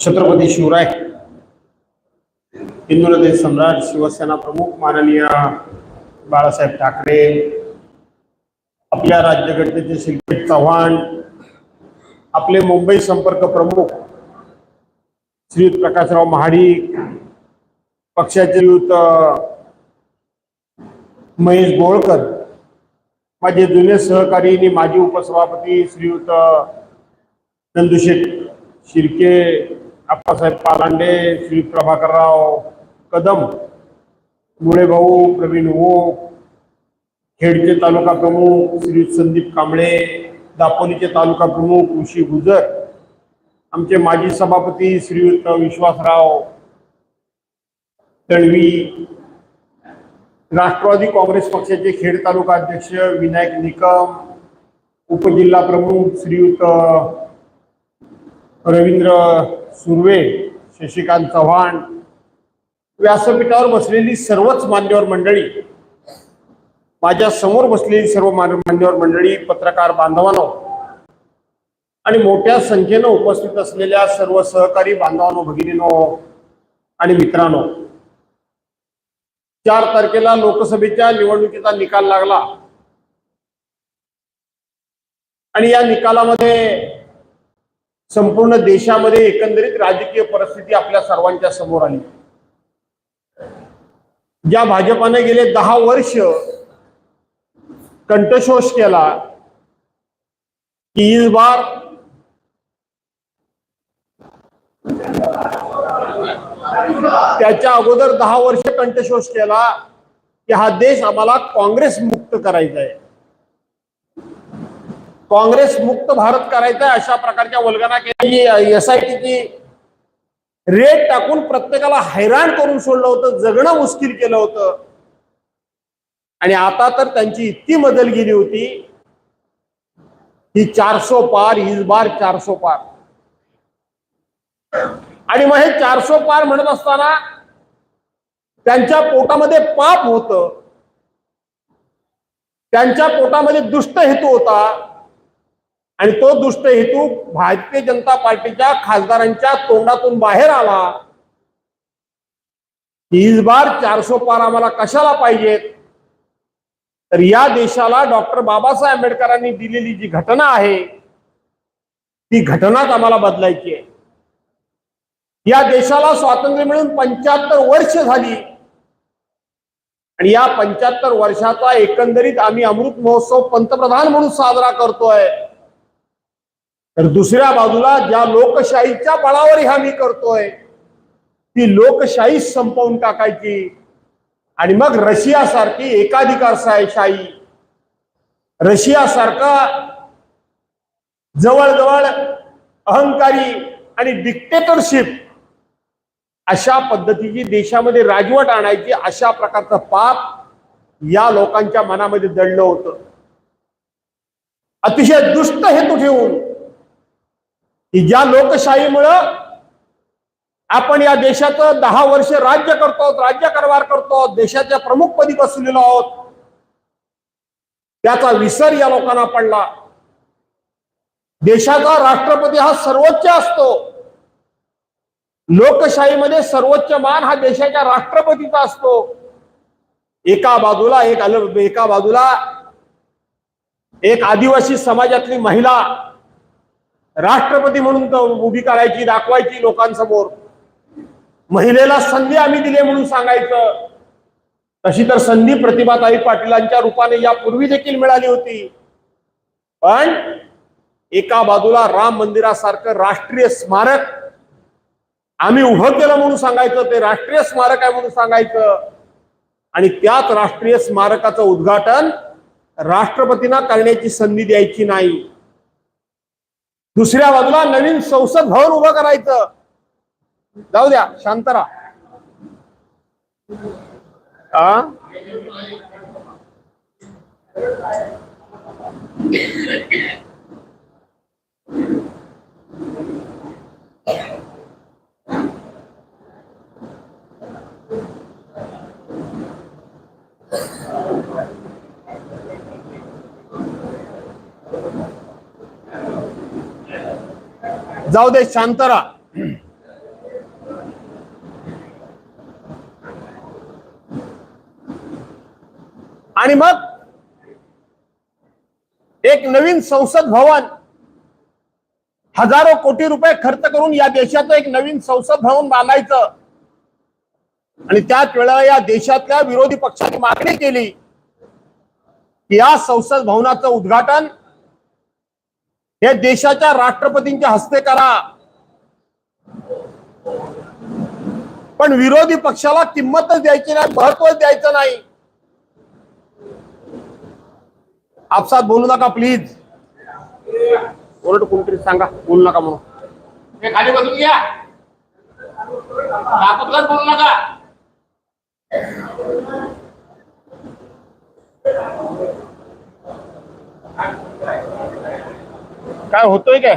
छत्रपती शिवराय हिंदू सम्राट शिवसेना प्रमुख माननीय बाळासाहेब ठाकरे आपल्या राज्यघटनेचे शिल्पी चव्हाण आपले मुंबई संपर्क प्रमुख श्री प्रकाशराव महाडिक पक्षाचे युत महेश गोळकर माझे जुने सहकारी आणि माजी उपसभापती श्रीयुत नंदुशेठ शिर्के आप्पासाहेब पालांडे श्री प्रभाकरराव कदम मुळे भाऊ प्रवीण ओक खेडचे तालुका प्रमुख श्री संदीप कांबळे दापोलीचे तालुका प्रमुख ऋषी गुजर आमचे माजी सभापती श्रीयुत विश्वासराव तळवी राष्ट्रवादी काँग्रेस पक्षाचे खेड तालुका अध्यक्ष विनायक निकम उपजिल्हा प्रमुख श्रीयुत रवींद्र सुर्वे शशिकांत चव्हाण व्यासपीठावर बसलेली सर्वच मान्यवर मंडळी माझ्यासमोर बसलेली सर्व मान- मान्यवर मंडळी पत्रकार बांधवांनो आणि मोठ्या संख्येनं उपस्थित असलेल्या सर्व सहकारी बांधवांनो भगिनीनो आणि मित्रांनो चार तारखेला लोकसभेच्या निवडणुकीचा निकाल लागला. आणि या निकालामध्ये संपूर्ण देशामध्ये एकंदरीत राजकीय परिस्थिती आपल्या सर्वांच्या समोर आली. ज्या भाजपाने गेले दहा वर्ष कंठशोष केला की इस बार त्याच्या अगोदर दहा वर्ष कंठशोष केला की हा देश आम्हाला काँग्रेस मुक्त करायचा आहे काँग्रेस मुक्त भारत करायचा आहे अशा प्रकारच्या वल्गना केली. एस आय टीची रेट टाकून प्रत्येकाला हैराण करून सोडलं होतं जगणं मुश्किल केलं होतं. आणि आता तर त्यांची इतकी मदल गेली होती. ही चारसो पार इस बार चारसो पार. आणि मग हे चारसो पार म्हणत असताना त्यांच्या पोटामध्ये पाप होत. त्यांच्या पोटामध्ये दुष्ट हेतू होता. आणि तो दुष्ट हेतू भारतीय जनता पार्टीच्या खासदारांच्या तोंडातून बाहेर आला. तीस बार चारसो पार आम्हाला कशाला पाहिजेत? तर या देशाला डॉक्टर बाबासाहेब आंबेडकरांनी दिलेली जी घटना आहे ती घटनाच आम्हाला बदलायची आहे. या देशाला स्वातंत्र्य मिळून पंच्याहत्तर वर्ष झाली. आणि या पंच्याहत्तर वर्षाचा एकंदरीत आम्ही अमृत महोत्सव पंतप्रधान म्हणून साजरा करतोय. तर दुसऱ्या बाजूला ज्या लोकशाहीच्या बळावर ह्या मी करतोय ती लोकशाही संपवून टाकायची. आणि मग रशिया सारखी एकाधिकारशाही रशिया सारखा जवळजवळ अहंकारी आणि डिक्टेटरशिप अशा पद्धतीची देशामध्ये राजवट आणायची अशा प्रकारचं पाप या लोकांच्या मनामध्ये दडलं होतं. अतिशय दुष्ट हेतू ठेवून की ज्या लोकशाहीमुळं आपण या देशाचं दहा वर्ष राज्य करतो राज्य कारभार करतो देशाच्या प्रमुखपदी बसलेलो आहोत. त्याचा विसर या लोकांना पडला. देशाचा राष्ट्रपती हा सर्वोच्च असतो. लोकशाहीमध्ये सर्वोच्च मान हा देशाच्या राष्ट्रपतीचा असतो. एका बाजूला एक अल एका बाजूला एक आदिवासी समाजातली महिला राष्ट्रपती म्हणून तर उभी करायची दाखवायची लोकांसमोर. महिलेला संधी आम्ही दिली म्हणून सांगायचं. तशी तर संधी प्रतिभाताई पाटीलांच्या रूपाने यापूर्वी देखील मिळाली होती. पण एका बाजूला राम मंदिरासारखं राष्ट्रीय स्मारक आम्ही उभं केलं म्हणून सांगायचं ते राष्ट्रीय स्मारक आहे म्हणून सांगायचं. आणि त्यात राष्ट्रीय स्मारकाचं उद्घाटन राष्ट्रपतींना करण्याची संधी द्यायची नाही. दुसऱ्या बाजूला नवीन संसद भवन उभं करायचं. जाऊ द्या शांतरा आ? जाऊ दे शांत राहा. आणि मग एक नवीन संसद भवन हजारो कोटी रुपये खर्च करून या देशाचं एक नवीन संसद भवन बांधायचं. आणि त्याच वेळेला या देशातल्या विरोधी पक्षाने मागणी केली की या संसद भवनाचं उद्घाटन हे देशाच्या राष्ट्रपतींच्या हस्ते करा. पण विरोधी पक्षाला किंमतच द्यायची नाही महत्वच द्यायचं नाही. आपसात बोलू नका प्लीज ओरड कोणतरी सांगा बोलू नका म्हणून. हे खाली बसून घ्या. बोलू नका. काय होतोय काय?